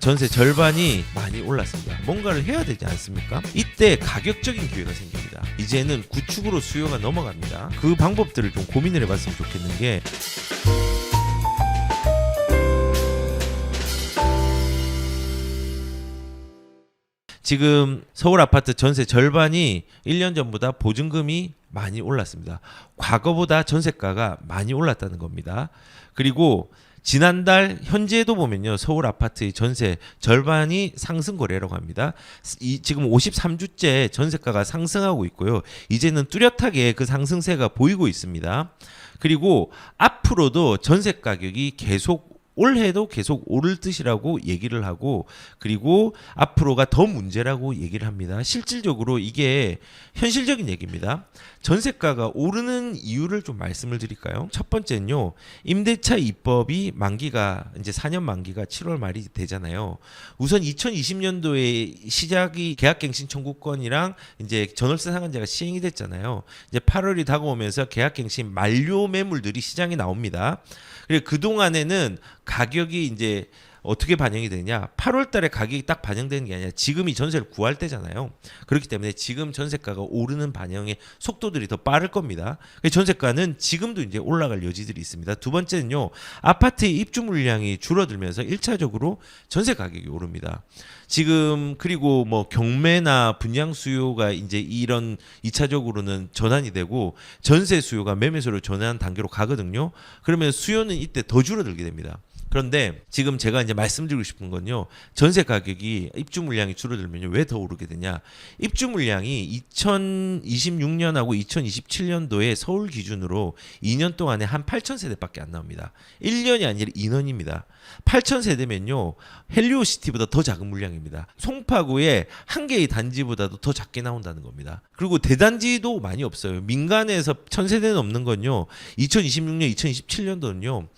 전세 절반이 많이 올랐습니다. 뭔가를 해야 되지 않습니까? 이때 가격적인 기회가 생깁니다. 이제는 구축으로 수요가 넘어갑니다. 그 방법들을 좀 고민을 해봤으면 좋겠는 게 지금 서울 아파트 전세 절반이 1년 전보다 보증금이 많이 올랐습니다. 과거보다 전세가가 많이 올랐다는 겁니다. 그리고 지난달 현재도 보면요. 서울 아파트의 전세 절반이 상승 거래라고 합니다. 이 지금 53주째 전세가가 상승하고 있고요. 이제는 뚜렷하게 그 상승세가 보이고 있습니다. 그리고 앞으로도 전세 가격이 계속 올해도 계속 오를 듯이라고 얘기를 하고 그리고 앞으로가 더 문제라고 얘기를 합니다. 실질적으로 이게 현실적인 얘기입니다. 전세가가 오르는 이유를 좀 말씀을 드릴까요? 첫 번째는요. 임대차 입법이 만기가 이제 4년 만기가 7월 말이 되잖아요. 우선 2020년도에 시작이 계약갱신 청구권이랑 이제 전월세 상한제가 시행이 됐잖아요. 이제 8월이 다가오면서 계약갱신 만료 매물들이 시장에 나옵니다. 그리고 그 동안에는 가격이 이제 어떻게 반영이 되냐? 8월 달에 가격이 딱 반영되는 게 아니라 지금이 전세를 구할 때잖아요. 그렇기 때문에 지금 전세가가 오르는 반영의 속도들이 더 빠를 겁니다. 그래서 전세가는 지금도 이제 올라갈 여지들이 있습니다. 두 번째는요. 아파트의 입주 물량이 줄어들면서 1차적으로 전세 가격이 오릅니다. 지금 그리고 뭐 경매나 분양 수요가 이제 이런 2차적으로는 전환이 되고 전세 수요가 매매수로 전환 단계로 가거든요. 그러면 수요는 이때 더 줄어들게 됩니다. 그런데 지금 제가 이제 말씀드리고 싶은 건요. 전세 가격이 입주 물량이 줄어들면요. 왜 더 오르게 되냐? 입주 물량이 2026년하고 2027년도에 서울 기준으로 2년 동안에 한 8천 세대밖에 안 나옵니다. 1년이 아니라 2년입니다. 8천 세대면요. 헬리오시티보다 더 작은 물량입니다. 송파구의 한 개의 단지보다도 더 작게 나온다는 겁니다. 그리고 대단지도 많이 없어요. 민간에서 천 세대 넘는 건요. 2026년, 2027년도는요.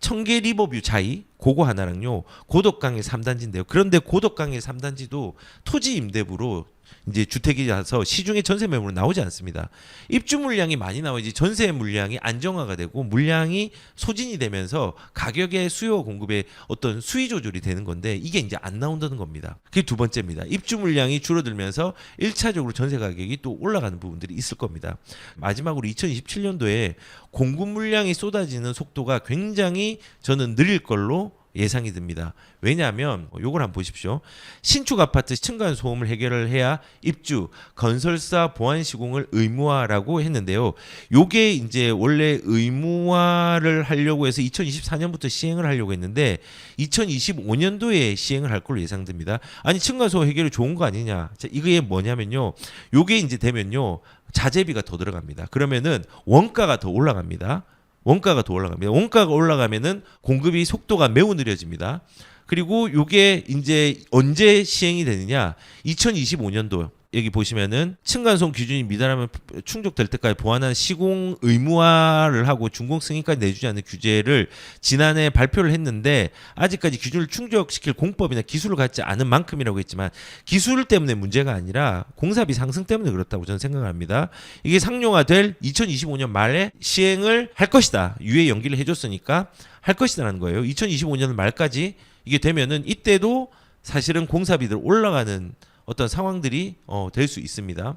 청계 리버뷰 자이 그거 하나랑요 고덕강의 3단지인데요. 그런데 고덕강의 3단지도 토지 임대부로 이제 주택이라서 시중에 전세 매물은 나오지 않습니다. 입주 물량이 많이 나오지 전세 물량이 안정화가 되고 물량이 소진이 되면서 가격의 수요 공급의 어떤 수위 조절이 되는 건데 이게 이제 안 나온다는 겁니다. 그게 두 번째입니다. 입주 물량이 줄어들면서 1차적으로 전세 가격이 또 올라가는 부분들이 있을 겁니다. 마지막으로 2027년도에 공급 물량이 쏟아지는 속도가 굉장히 저는 느릴 걸로 예상이 듭니다. 왜냐하면 요걸 한번 보십시오. 신축 아파트 층간 소음을 해결을 해야 입주 건설사 보안 시공을 의무화라고 했는데요. 요게 이제 원래 의무화를 하려고 해서 2024년부터 시행을 하려고 했는데 2025년도에 시행을 할 걸로 예상됩니다. 아니 층간 소음 해결이 좋은 거 아니냐? 자, 이게 뭐냐면요. 요게 이제 되면요. 자재비가 더 들어갑니다. 그러면은 원가가 더 올라갑니다. 원가가 더 올라갑니다. 원가가 올라가면은 공급이 속도가 매우 느려집니다. 그리고 요게 이제 언제 시행이 되느냐? 2025년도 여기 보시면은 층간소음 기준이 미달하면 충족될 때까지 보완한 시공 의무화를 하고 준공 승인까지 내주지 않는 규제를 지난해 발표를 했는데 아직까지 기준을 충족시킬 공법이나 기술을 갖지 않은 만큼이라고 했지만 기술 때문에 문제가 아니라 공사비 상승 때문에 그렇다고 저는 생각합니다. 이게 상용화될 2025년 말에 시행을 할 것이다. 유예 연기를 해줬으니까 할 것이다라는 거예요. 2025년 말까지 이게 되면은 이때도 사실은 공사비들 올라가는 어떤 상황들이 어, 될 수 있습니다.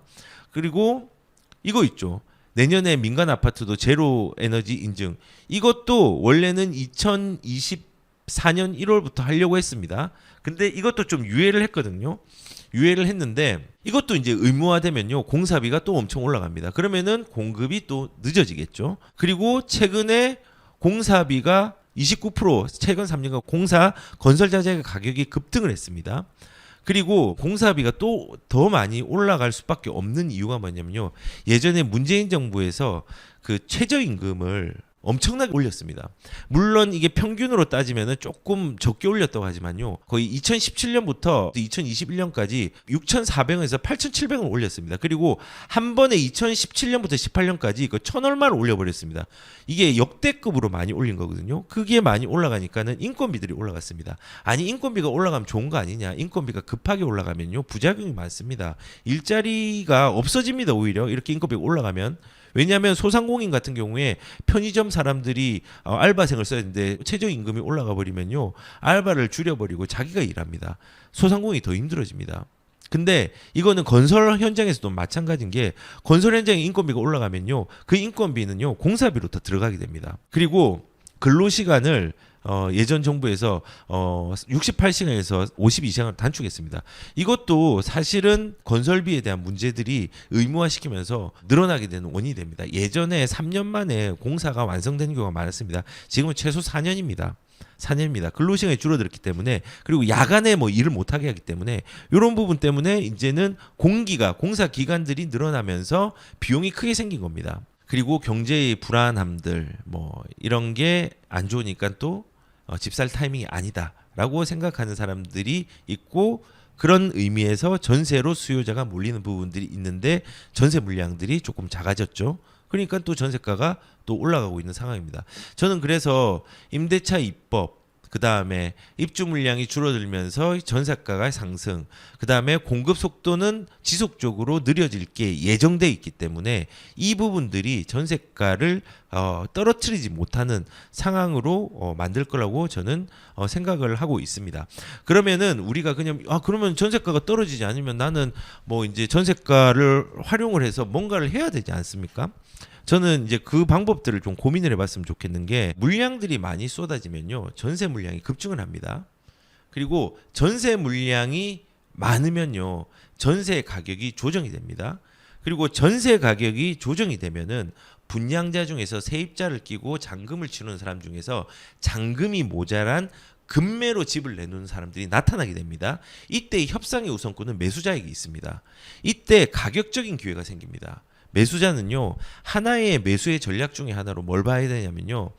그리고 이거 있죠. 내년에 민간 아파트도 제로 에너지 인증. 이것도 원래는 2024년 1월부터 하려고 했습니다. 근데 이것도 좀 유예를 했거든요. 유예를 했는데 이것도 이제 의무화되면요 공사비가 또 엄청 올라갑니다. 그러면은 공급이 또 늦어지겠죠. 그리고 최근에 공사비가 29% 최근 3년간 공사 건설 자재 가격이 급등을 했습니다. 그리고 공사비가 또 더 많이 올라갈 수밖에 없는 이유가 뭐냐면요. 예전에 문재인 정부에서 그 최저임금을 엄청나게 올렸습니다. 물론 이게 평균으로 따지면은 조금 적게 올렸다고 하지만요. 거의 2017년부터 2021년까지 6,400원에서 8,700원 올렸습니다. 그리고 한 번에 2017년부터 18년까지 그천 얼마를 올려버렸습니다. 이게 역대급으로 많이 올린 거거든요. 그게 많이 올라가니까는 인건비들이 올라갔습니다. 아니 인건비가 올라가면 좋은 거 아니냐? 인건비가 급하게 올라가면요 부작용이 많습니다. 일자리가 없어집니다. 오히려 이렇게 인건비가 올라가면 왜냐하면 소상공인 같은 경우에 편의점 사람들이 어, 알바생을 써야 되는데 최저 임금이 올라가 버리면요 알바를 줄여버리고 자기가 일합니다. 소상공인이 더 힘들어집니다. 근데 이거는 건설 현장에서도 마찬가지인 게 건설 현장의 인건비가 올라가면요 그 인건비는요 공사비로 더 들어가게 됩니다. 그리고 근로 시간을 어, 예전 정부에서 어, 68시간에서 52시간을 단축했습니다. 이것도 사실은 건설비에 대한 문제들이 의무화시키면서 늘어나게 되는 원인이 됩니다. 예전에 3년 만에 공사가 완성되는 경우가 많았습니다. 지금은 최소 4년입니다. 4년입니다. 근로시간이 줄어들었기 때문에 그리고 야간에 뭐 일을 못하게 하기 때문에 이런 부분 때문에 이제는 공기가 공사 기간들이 늘어나면서 비용이 크게 생긴 겁니다. 그리고 경제의 불안함들 뭐 이런 게 안 좋으니까 또 어, 집살 타이밍이 아니다라고 생각하는 사람들이 있고 그런 의미에서 전세로 수요자가 몰리는 부분들이 있는데 전세 물량들이 조금 작아졌죠. 그러니까 또 전세가가 또 올라가고 있는 상황입니다. 저는 그래서 임대차 입법 그 다음에 입주 물량이 줄어들면서 전세가가 상승, 그 다음에 공급 속도는 지속적으로 느려질 게 예정돼 있기 때문에 이 부분들이 전세가를 어, 떨어뜨리지 못하는 상황으로 어, 만들 거라고 저는 어, 생각을 하고 있습니다. 그러면은 우리가 그냥 아 그러면 전세가가 떨어지지 않으면 나는 뭐 이제 전세가를 활용을 해서 뭔가를 해야 되지 않습니까? 저는 이제 그 방법들을 좀 고민을 해봤으면 좋겠는 게 물량들이 많이 쏟아지면요 전세 물량이 급증을 합니다. 그리고 전세 물량이 많으면요 전세 가격이 조정이 됩니다. 그리고 전세 가격이 조정이 되면은 분양자 중에서 세입자를 끼고 잔금을 치는 사람 중에서 잔금이 모자란 금매로 집을 내놓는 사람들이 나타나게 됩니다. 이때 협상의 우선권은 매수자에게 있습니다. 이때 가격적인 기회가 생깁니다. 매수자는요 하나의 매수의 전략 중에 하나로 뭘 봐야 되냐면요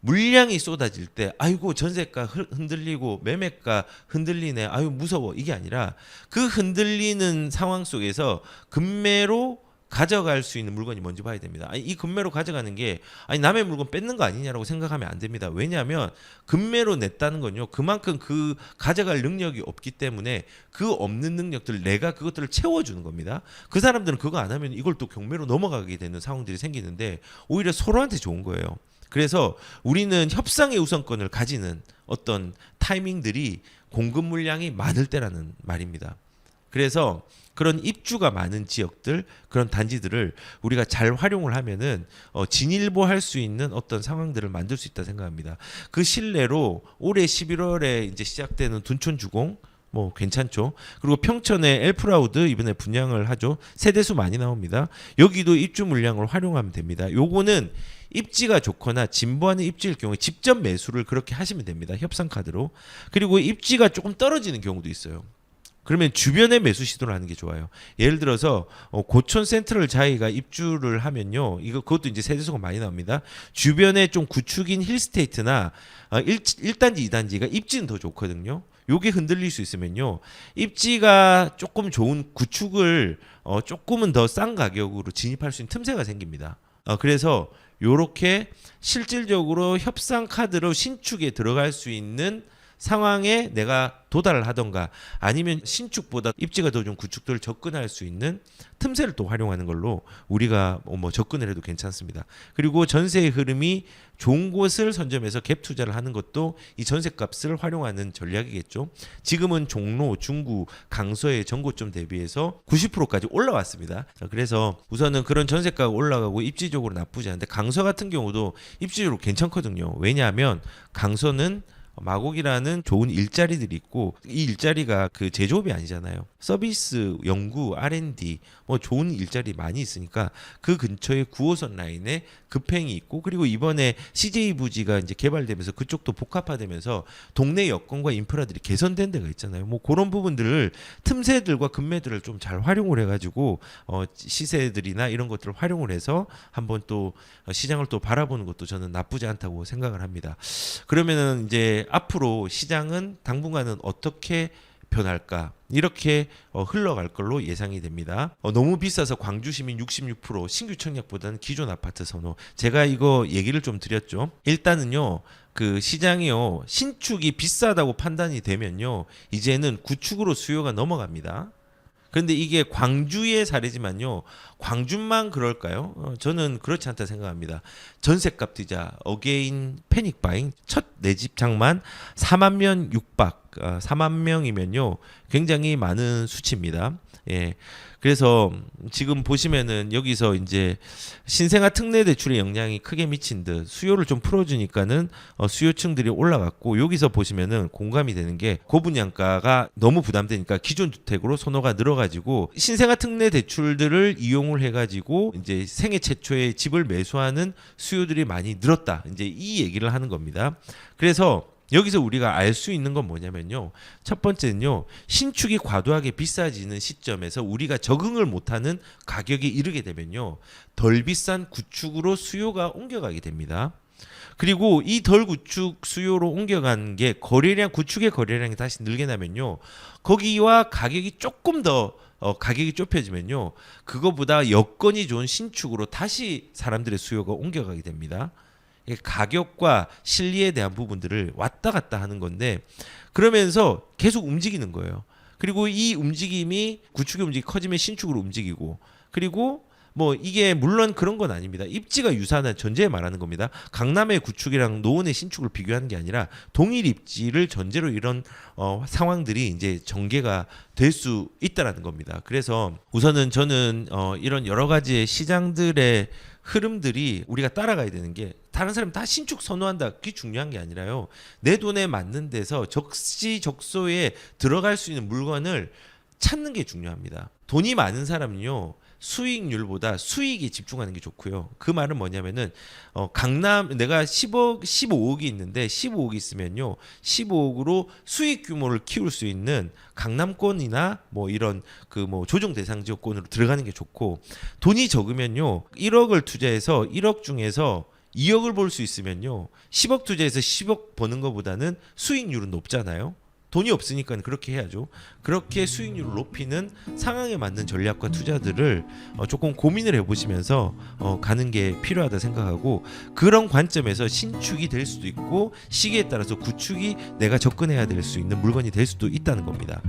물량이 쏟아질 때 아이고 전세가 흔- 흔들리고 매매가 흔들리네 아유 무서워. 이게 아니라 그 흔들리는 상황 속에서 금매로 가져갈 수 있는 물건이 뭔지 봐야 됩니다. 아니, 이 금매로 가져가는 게 아니 남의 물건 뺏는 거 아니냐라고 생각하면 안 됩니다. 왜냐하면 금매로 냈다는 건요 그만큼 그 가져갈 능력이 없기 때문에 그 없는 능력들 내가 그것들을 채워주는 겁니다. 그 사람들은 그거 안 하면 이걸 또 경매로 넘어가게 되는 상황들이 생기는데 오히려 서로한테 좋은 거예요. 그래서 우리는 협상의 우선권을 가지는 어떤 타이밍들이 공급 물량이 많을 때라는 말입니다. 그래서 그런 입주가 많은 지역들 그런 단지들을 우리가 잘 활용을 하면은 어, 진일보할 수 있는 어떤 상황들을 만들 수 있다 생각합니다. 그 신뢰로 올해 11월에 이제 시작되는 둔촌 주공 뭐 괜찮죠. 그리고 평천의 엘프라우드 이번에 분양을 하죠. 세대수 많이 나옵니다. 여기도 입주 물량을 활용하면 됩니다. 요거는 입지가 좋거나 진보하는 입지일 경우에 직접 매수를 그렇게 하시면 됩니다. 협상 카드로. 그리고 입지가 조금 떨어지는 경우도 있어요. 그러면 주변에 매수 시도를 하는 게 좋아요. 예를 들어서 어, 고촌 센트럴 자이가 입주를 하면요, 이거 그것도 이제 세대수가 많이 나옵니다. 주변에 좀 구축인 힐스테이트나 어, 1, 1단지, 2단지가 입지는 더 좋거든요. 요게 흔들릴 수 있으면요, 입지가 조금 좋은 구축을 어, 조금은 더 싼 가격으로 진입할 수 있는 틈새가 생깁니다. 어, 그래서 요렇게 실질적으로 협상 카드로 신축에 들어갈 수 있는 상황에 내가 도달을 하던가 아니면 신축보다 입지가 더 좀 구축들을 접근할 수 있는 틈새를 또 활용하는 걸로 우리가 뭐 접근을 해도 괜찮습니다. 그리고 전세의 흐름이 좋은 곳을 선점해서 갭 투자를 하는 것도 이 전세값을 활용하는 전략이겠죠. 지금은 종로, 중구, 강서의 전고점 대비해서 90%까지 올라왔습니다. 자, 그래서 우선은 그런 전세가가 올라가고 입지적으로 나쁘지 않은데 강서 같은 경우도 입지적으로 괜찮거든요. 왜냐하면 강서는 마곡이라는 좋은 일자리들이 있고 이 일자리가 그 제조업이 아니잖아요. 서비스, 연구, R&D 뭐 좋은 일자리 많이 있으니까 그 근처에 9호선 라인에 급행이 있고 그리고 이번에 CJ 부지가 이제 개발되면서 그쪽도 복합화되면서 동네 여건과 인프라들이 개선된 데가 있잖아요. 뭐 그런 부분들을 틈새들과 금매들을 좀 잘 활용을 해가지고 어 시세들이나 이런 것들을 활용을 해서 한번 또 시장을 또 바라보는 것도 저는 나쁘지 않다고 생각을 합니다. 그러면은 이제 앞으로 시장은 당분간은 어떻게 변할까 이렇게 어, 흘러갈 걸로 예상이 됩니다. 어, 너무 비싸서 광주 시민 66% 신규 청약보다는 기존 아파트 선호. 제가 이거 얘기를 좀 드렸죠. 일단은요. 그 시장이요 신축이 비싸다고 판단이 되면요 이제는 구축으로 수요가 넘어갑니다. 그런데 이게 광주의 사례지만요. 광주만 그럴까요? 어, 저는 그렇지 않다 생각합니다. 전셋값 투자, 어게인 패닉 바잉 첫 내 집 장만 4만 명 육박, 어, 4만 명이면요. 굉장히 많은 수치입니다. 예. 그래서 지금 보시면은 여기서 이제 신생아 특례 대출의 영향이 크게 미친 듯 수요를 좀 풀어주니까는 어, 수요층들이 올라갔고 여기서 보시면은 공감이 되는 게 고분양가가 너무 부담되니까 기존 주택으로 선호가 늘어가지고 신생아 특례 대출들을 이용을 해가지고 이제 생애 최초의 집을 매수하는 수요들이 많이 늘었다. 이제 이 얘기를 하는 겁니다. 그래서 여기서 우리가 알 수 있는 건 뭐냐면요. 첫 번째는요. 신축이 과도하게 비싸지는 시점에서 우리가 적응을 못하는 가격에 이르게 되면요. 덜 비싼 구축으로 수요가 옮겨가게 됩니다. 그리고 이 덜 구축 수요로 옮겨간 게 거래량 구축의 거래량이 다시 늘게 되면요. 거기와 가격이 조금 더 어, 가격이 좁혀지면요. 그거보다 여건이 좋은 신축으로 다시 사람들의 수요가 옮겨가게 됩니다. 가격과 실리에 대한 부분들을 왔다 갔다 하는 건데 그러면서 계속 움직이는 거예요. 그리고 이 움직임이 구축의 움직이 커지면 신축으로 움직이고 그리고 뭐 이게 물론 그런 건 아닙니다. 입지가 유사한 전제에 말하는 겁니다. 강남의 구축이랑 노원의 신축을 비교하는 게 아니라 동일 입지를 전제로 이런 어, 상황들이 이제 전개가 될 수 있다라는 겁니다. 그래서 우선은 저는 어, 이런 여러 가지의 시장들의 흐름들이 우리가 따라가야 되는 게 다른 사람 다 신축 선호한다. 그게 중요한 게 아니라요. 내 돈에 맞는 데서 적시적소에 들어갈 수 있는 물건을 찾는 게 중요합니다. 돈이 많은 사람은요. 수익률보다 수익에 집중하는 게 좋고요. 그 말은 뭐냐면은 어, 강남 내가 10억 15억이 있는데 15억이 있으면요. 15억으로 수익 규모를 키울 수 있는 강남권이나 뭐 이런 그 뭐 조정 대상 지역권으로 들어가는 게 좋고 돈이 적으면요. 1억을 투자해서 1억 중에서 2억을 벌수 있으면요. 10억 투자해서 10억 버는 것보다는 수익률은 높잖아요. 돈이 없으니까 그렇게 해야죠. 그렇게 수익률을 높이는 상황에 맞는 전략과 투자들을 어, 조금 고민을 해보시면서 어, 가는 게 필요하다 생각하고 그런 관점에서 신축이 될 수도 있고 시기에 따라서 구축이 내가 접근해야 될 수 있는 물건이 될 수도 있다는 겁니다.